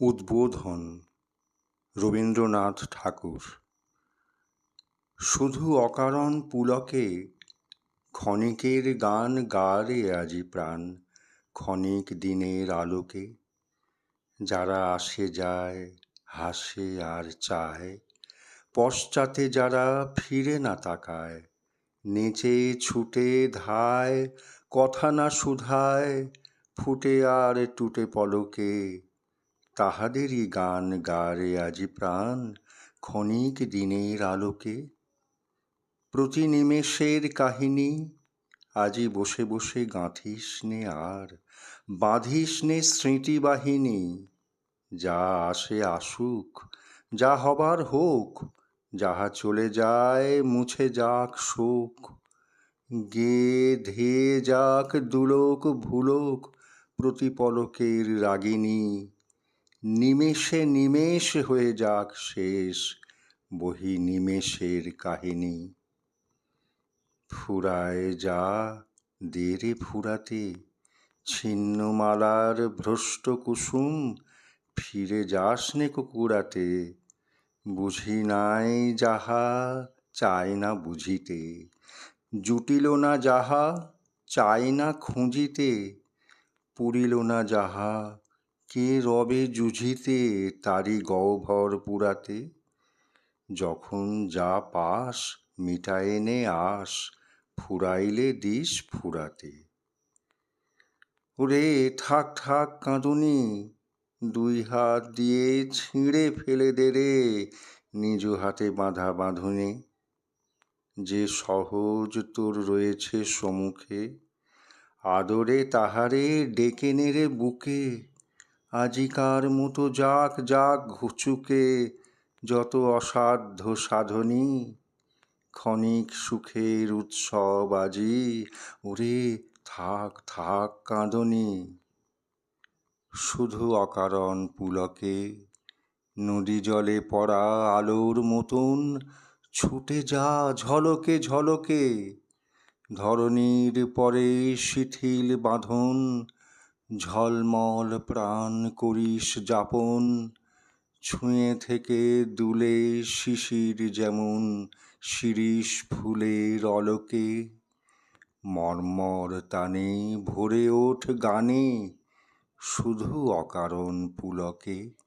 উদ্বোধন রবীন্দ্রনাথ ঠাকুর। শুধু অকারণ পুলকে ক্ষণিকের গান গারে আজি প্রাণ, ক্ষণিক দিনের আলোকে। যারা আসে যায়, হাসে আর চায়। পশ্চাতে যারা ফিরে না তাকায়, নেচে ছুটে ধায়, কথা না শুধায়, ফুটে আর টুটে পলকে। তাহাদেরই গান গারে আজি প্রাণ, ক্ষণিক দিনের আলোকে। প্রতি নিমেষের কাহিনী, আজি বসে বসে গাঁথিস নে আর, বাঁধিস নে স্মৃতিবাহিনী। যা আসে আসুক, যা হবার হোক, যাহা চলে যায় মুছে যাক শোক। গে ধেয়ে যাক দুলোক ভুলোক প্রতিপলকের রাগিনী। নিমেষে নিমেষ হয়ে যাক শেষ, বহি নিমেষের কাহিনী। ফুরায় যা দে রে ফুরাতে, ছিন্নমালার ভ্রষ্ট কুসুম, ফিরে যাস নে কুকুরাতে। বুঝি নাই যাহা, চায় না বুঝিতে। জুটিল না যাহা, চায় না খুঁজিতে। পুরিল না যাহা কে রবে জুঝিতে তারি গহ্বর পুরাতে? যখন যা পাস মিটায়ে নে আস, ফুরাইলে দিস ফুরাতে। ওরে থাক থাক কাঁদুনি, দুই হাত দিয়ে ছিঁড়ে ফেলে দে রে নিজ হাতে বাঁধা বাঁধুনি। যে সহজ তোর রয়েছে সম্মুখে, আদরে তাহারে ডেকে নেড়ে বুকে। আজিকার মতো যাক যাক ঘুচুকে, যত অসাধ্য সাধনী, ক্ষণিক সুখের উৎসব আজি, ওরে থাক থাক কাঁদনি। শুধু অকারণ পুলকে, নদী জলে পড়া আলোর মতন, ছুটে যা ঝলকে ঝলকে, ধরণীর পরে শিথিল বাঁধন ঝলমল প্রাণ করিস যাপন, ছুঁয়ে থেকে দুলে শিশির যেমন, শিরিষ ফুলের অলোকে। মর্মর তানে ভরে ওঠ গানে, শুধু অকারণ পুলকে।